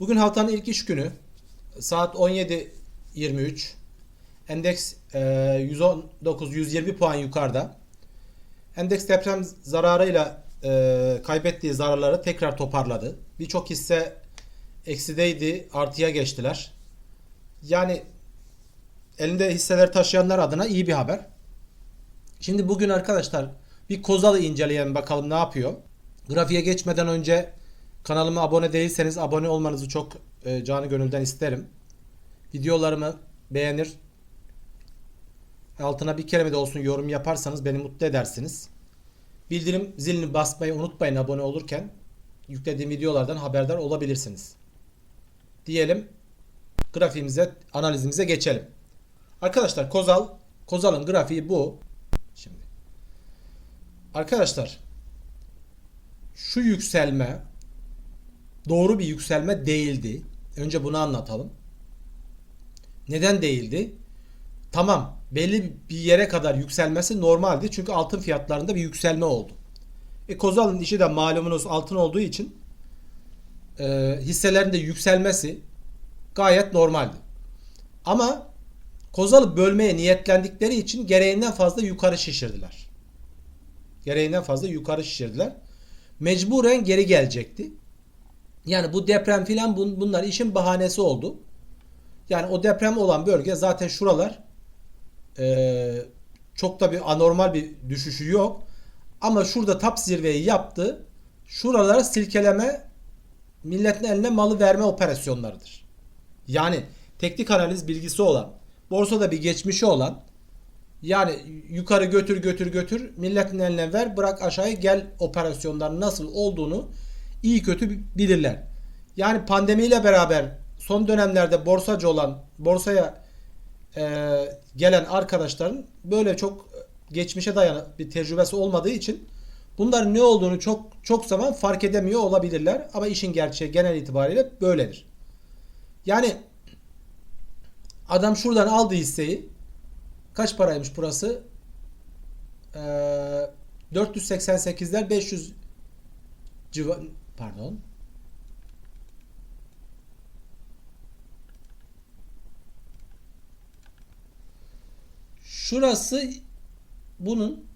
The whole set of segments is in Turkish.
Bugün haftanın ilk iş günü. Saat 17.23. Endeks e, 119-120 puan yukarıda. Endeks deprem zararıyla e, kaybettiği zararları tekrar toparladı. Birçok hisse eksideydi, artıya geçtiler. Yani elinde hisseler taşıyanlar adına iyi bir haber. Şimdi bugün arkadaşlar bir Kozal'ı inceleyelim bakalım ne yapıyor. Grafiğe geçmeden önce kanalıma abone değilseniz abone olmanızı çok e, canı gönülden isterim. Videolarımı beğenir, altına bir kere de olsun yorum yaparsanız beni mutlu edersiniz. Bildirim zilini basmayı unutmayın abone olurken. Yüklediğim videolardan haberdar olabilirsiniz. Diyelim grafiğimize, analizimize geçelim. Arkadaşlar Kozal, Kozal'ın grafiği bu. Şimdi. Arkadaşlar şu yükselme doğru bir yükselme değildi. Önce bunu anlatalım. Neden değildi? Tamam belli bir yere kadar yükselmesi normaldi. Çünkü altın fiyatlarında bir yükselme oldu. E Kozal'ın işi de malumunuz altın olduğu için e, hisselerin de yükselmesi gayet normaldi. Ama Kozal'ı bölmeye niyetlendikleri için gereğinden fazla yukarı şişirdiler. Gereğinden fazla yukarı şişirdiler. Mecburen geri gelecekti. Yani bu deprem filan bun, bunlar işin bahanesi oldu. Yani o deprem olan bölge zaten şuralar e, çok da bir anormal bir düşüşü yok. Ama şurada tap zirveyi yaptı. Şuralara silkeleme milletin eline malı verme operasyonlarıdır. Yani teknik analiz bilgisi olan, borsada bir geçmişi olan yani yukarı götür götür götür milletin eline ver bırak aşağıya gel operasyonların nasıl olduğunu iyi kötü bilirler. Yani pandemiyle beraber son dönemlerde borsacı olan borsaya e, gelen arkadaşların böyle çok geçmişe dayanan bir tecrübesi olmadığı için bunların ne olduğunu çok çok zaman fark edemiyor olabilirler ama işin gerçeği genel itibariyle böyledir. Yani adam şuradan aldı hisseyi kaç paraymış burası? Ee, 488'ler 500 civar pardon Şurası bunun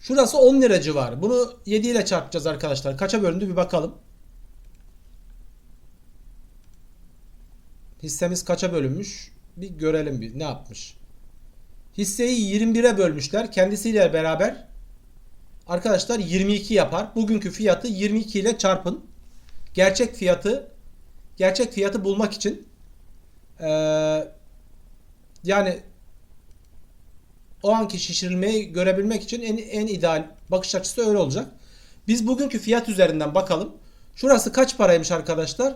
Şurası 10 lira civarı. Bunu 7 ile çarpacağız arkadaşlar. Kaça bölündü bir bakalım. Hissemiz kaça bölünmüş? Bir görelim bir ne yapmış. Hisseyi 21'e bölmüşler. Kendisiyle beraber arkadaşlar 22 yapar. Bugünkü fiyatı 22 ile çarpın. Gerçek fiyatı gerçek fiyatı bulmak için ee, yani o anki şişirilmeyi görebilmek için en, en ideal bakış açısı öyle olacak. Biz bugünkü fiyat üzerinden bakalım. Şurası kaç paraymış arkadaşlar?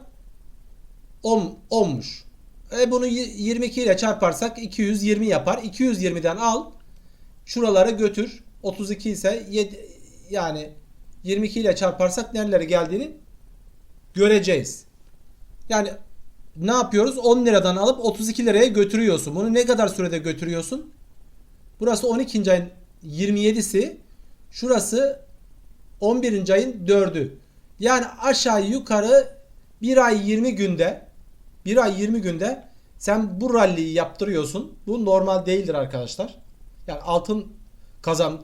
10 10'muş. E bunu 22 ile çarparsak 220 yapar. 220'den al. Şuralara götür. 32 ise 7, yani 22 ile çarparsak nerelere geldiğini göreceğiz. Yani ne yapıyoruz? 10 liradan alıp 32 liraya götürüyorsun. Bunu ne kadar sürede götürüyorsun? Burası 12. ayın 27'si. Şurası 11. ayın 4'ü. Yani aşağı yukarı 1 ay 20 günde 1 ay 20 günde sen bu ralliyi yaptırıyorsun. Bu normal değildir arkadaşlar. Yani altın kazan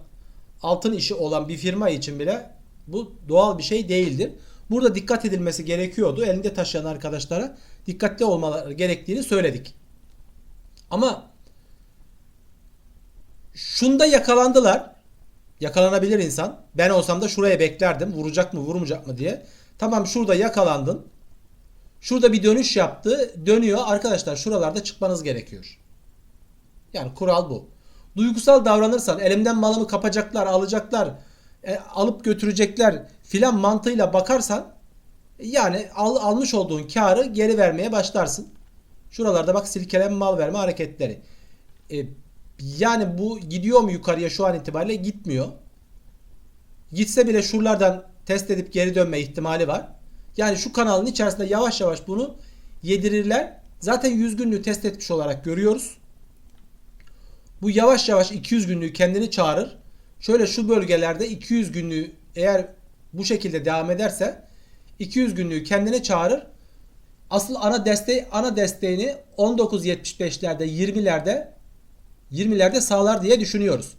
altın işi olan bir firma için bile bu doğal bir şey değildir. Burada dikkat edilmesi gerekiyordu. Elinde taşıyan arkadaşlara dikkatli olmaları gerektiğini söyledik. Ama şunda yakalandılar. Yakalanabilir insan. Ben olsam da şuraya beklerdim. Vuracak mı vurmayacak mı diye. Tamam şurada yakalandın. Şurada bir dönüş yaptı. Dönüyor. Arkadaşlar şuralarda çıkmanız gerekiyor. Yani kural bu. Duygusal davranırsan elimden malımı kapacaklar, alacaklar, e, alıp götürecekler filan mantığıyla bakarsan yani al, almış olduğun karı geri vermeye başlarsın. Şuralarda bak silkeleme mal verme hareketleri. E, yani bu gidiyor mu yukarıya şu an itibariyle gitmiyor. Gitse bile şuralardan test edip geri dönme ihtimali var. Yani şu kanalın içerisinde yavaş yavaş bunu yedirirler. Zaten 100 günlüğü test etmiş olarak görüyoruz. Bu yavaş yavaş 200 günlüğü kendini çağırır. Şöyle şu bölgelerde 200 günlüğü eğer bu şekilde devam ederse 200 günlüğü kendine çağırır. Asıl ana desteği ana desteğini 19.75'lerde 20'lerde 20'lerde sağlar diye düşünüyoruz.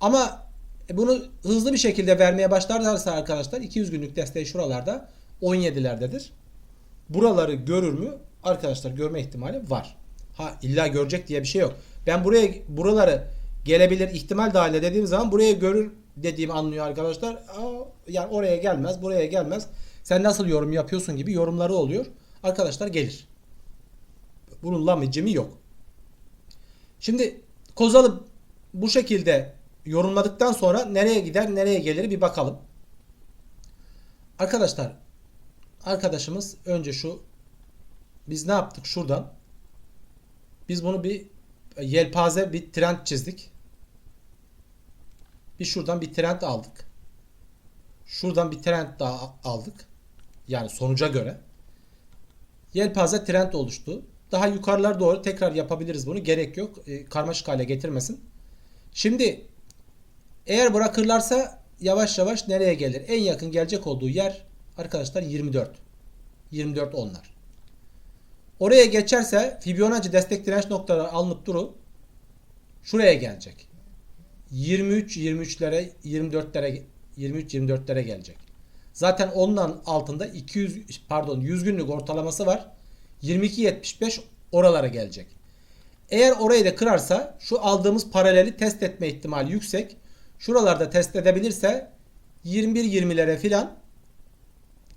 Ama bunu hızlı bir şekilde vermeye başlarlarsa arkadaşlar 200 günlük desteği şuralarda 17'lerdedir. Buraları görür mü? Arkadaşlar görme ihtimali var. Ha illa görecek diye bir şey yok. Ben buraya buraları gelebilir ihtimal dahilinde dediğim zaman buraya görür dediğimi anlıyor arkadaşlar. Yani oraya gelmez, buraya gelmez. Sen nasıl yorum yapıyorsun gibi yorumları oluyor. Arkadaşlar gelir. Bunun lamicimi yok. Şimdi Kozalı bu şekilde yorumladıktan sonra nereye gider, nereye gelir bir bakalım. Arkadaşlar arkadaşımız önce şu biz ne yaptık şuradan biz bunu bir yelpaze bir trend çizdik. Bir şuradan bir trend aldık. Şuradan bir trend daha aldık. Yani sonuca göre. Yelpaze trend oluştu. Daha yukarılar doğru tekrar yapabiliriz bunu. Gerek yok. E, karmaşık hale getirmesin. Şimdi eğer bırakırlarsa yavaş yavaş nereye gelir? En yakın gelecek olduğu yer arkadaşlar 24. 24 onlar. Oraya geçerse Fibonacci destek direnç noktaları alınıp duru şuraya gelecek. 23 23'lere 24'lere 23 24'lere gelecek. Zaten ondan altında 200 pardon 100 günlük ortalaması var. 22 75 oralara gelecek. Eğer orayı da kırarsa şu aldığımız paraleli test etme ihtimali yüksek. Şuralarda test edebilirse 21 20'lere filan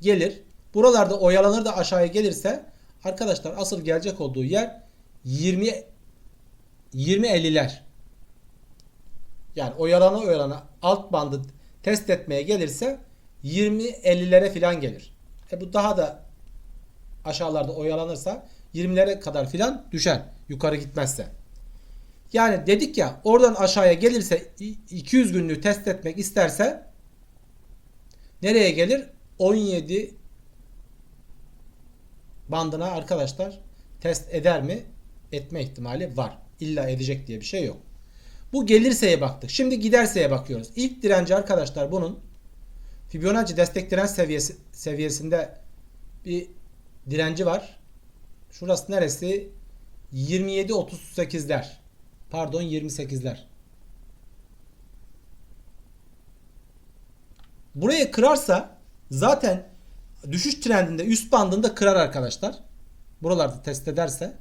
gelir. Buralarda oyalanır da aşağıya gelirse arkadaşlar asıl gelecek olduğu yer 20 20 50'ler. Yani oyalana oyalana alt bandı test etmeye gelirse 20 50'lere filan gelir. E bu daha da aşağılarda oyalanırsa 20'lere kadar filan düşer yukarı gitmezse. Yani dedik ya oradan aşağıya gelirse 200 günlüğü test etmek isterse nereye gelir? 17 bandına arkadaşlar test eder mi? Etme ihtimali var. İlla edecek diye bir şey yok. Bu gelirseye baktık. Şimdi giderseye bakıyoruz. İlk direnci arkadaşlar bunun Fibonacci destek direnç seviyesi seviyesinde bir direnci var. Şurası neresi? 27 38'ler. Pardon 28'ler. Buraya kırarsa zaten düşüş trendinde üst bandında kırar arkadaşlar. Buralarda test ederse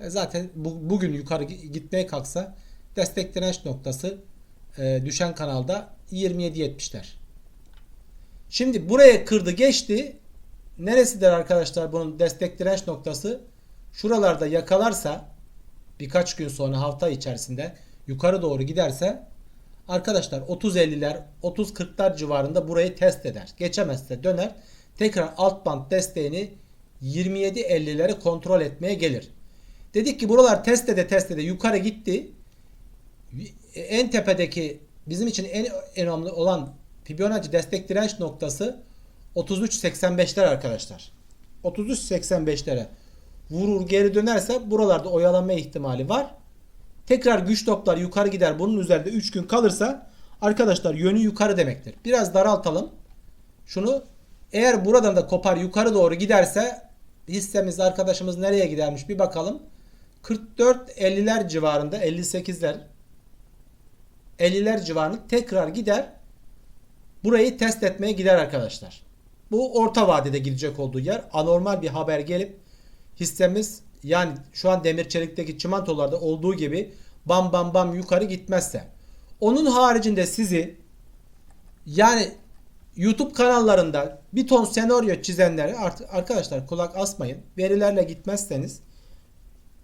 e zaten bu, bugün yukarı gitmeye kalksa destek direnç noktası e, düşen kanalda 27.70'ler. Şimdi buraya kırdı geçti. Neresidir arkadaşlar bunun destek direnç noktası? Şuralarda yakalarsa birkaç gün sonra hafta içerisinde yukarı doğru giderse arkadaşlar 30-50'ler 30-40'lar civarında burayı test eder. Geçemezse döner. Tekrar alt band desteğini 27-50'leri kontrol etmeye gelir. Dedik ki buralar test ede test ede yukarı gitti. En tepedeki bizim için en önemli olan Fibonacci destek direnç noktası 33.85'ler arkadaşlar. 33.85'lere vurur geri dönerse buralarda oyalanma ihtimali var. Tekrar güç toplar yukarı gider. Bunun üzerinde 3 gün kalırsa arkadaşlar yönü yukarı demektir. Biraz daraltalım. Şunu eğer buradan da kopar yukarı doğru giderse hissemiz arkadaşımız nereye gidermiş bir bakalım. 44 50'ler civarında 58'ler 50'ler civarında tekrar gider. Burayı test etmeye gider arkadaşlar. Bu orta vadede gidecek olduğu yer. Anormal bir haber gelip hissemiz yani şu an demir çelikteki çimentolarda olduğu gibi bam bam bam yukarı gitmezse. Onun haricinde sizi yani YouTube kanallarında bir ton senaryo çizenlere artık arkadaşlar kulak asmayın. Verilerle gitmezseniz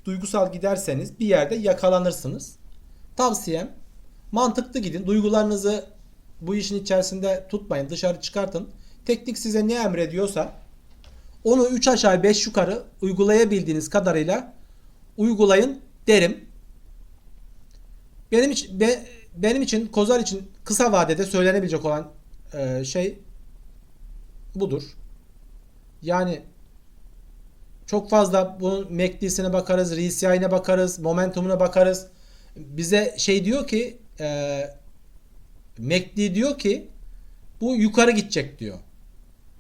duygusal giderseniz bir yerde yakalanırsınız. Tavsiyem mantıklı gidin. Duygularınızı bu işin içerisinde tutmayın. Dışarı çıkartın. Teknik size ne emrediyorsa onu 3 aşağı 5 yukarı uygulayabildiğiniz kadarıyla uygulayın derim. Benim için be, benim için Kozar için kısa vadede söylenebilecek olan e, şey budur. Yani çok fazla bunun MACD'sine bakarız, RSI'ne bakarız, momentumuna bakarız. bize şey diyor ki e, MACD diyor ki bu yukarı gidecek diyor.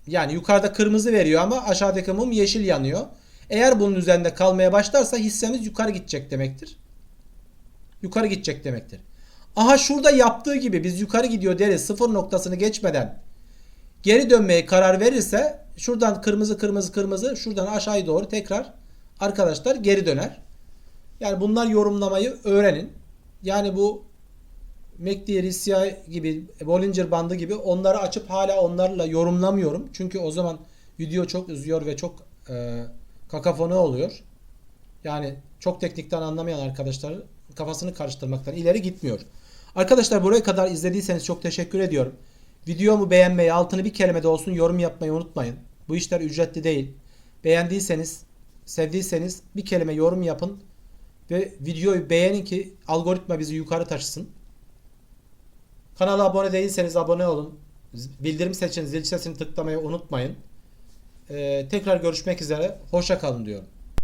Yani yukarıda kırmızı veriyor ama aşağıdaki mum yeşil yanıyor. Eğer bunun üzerinde kalmaya başlarsa hissemiz yukarı gidecek demektir. Yukarı gidecek demektir. Aha şurada yaptığı gibi biz yukarı gidiyor deriz sıfır noktasını geçmeden geri dönmeye karar verirse şuradan kırmızı kırmızı kırmızı şuradan aşağıya doğru tekrar arkadaşlar geri döner. Yani bunlar yorumlamayı öğrenin. Yani bu MACD, RSI gibi Bollinger bandı gibi onları açıp hala onlarla yorumlamıyorum. Çünkü o zaman video çok uzuyor ve çok e, kakafonu oluyor. Yani çok teknikten anlamayan arkadaşlar kafasını karıştırmaktan ileri gitmiyor. Arkadaşlar buraya kadar izlediyseniz çok teşekkür ediyorum. Videomu beğenmeyi, altını bir kelime de olsun yorum yapmayı unutmayın. Bu işler ücretli değil. Beğendiyseniz, sevdiyseniz bir kelime yorum yapın ve videoyu beğenin ki algoritma bizi yukarı taşısın. Kanala abone değilseniz abone olun. Bildirim seçin, zil sesini tıklamayı unutmayın. Ee, tekrar görüşmek üzere. Hoşça kalın diyorum.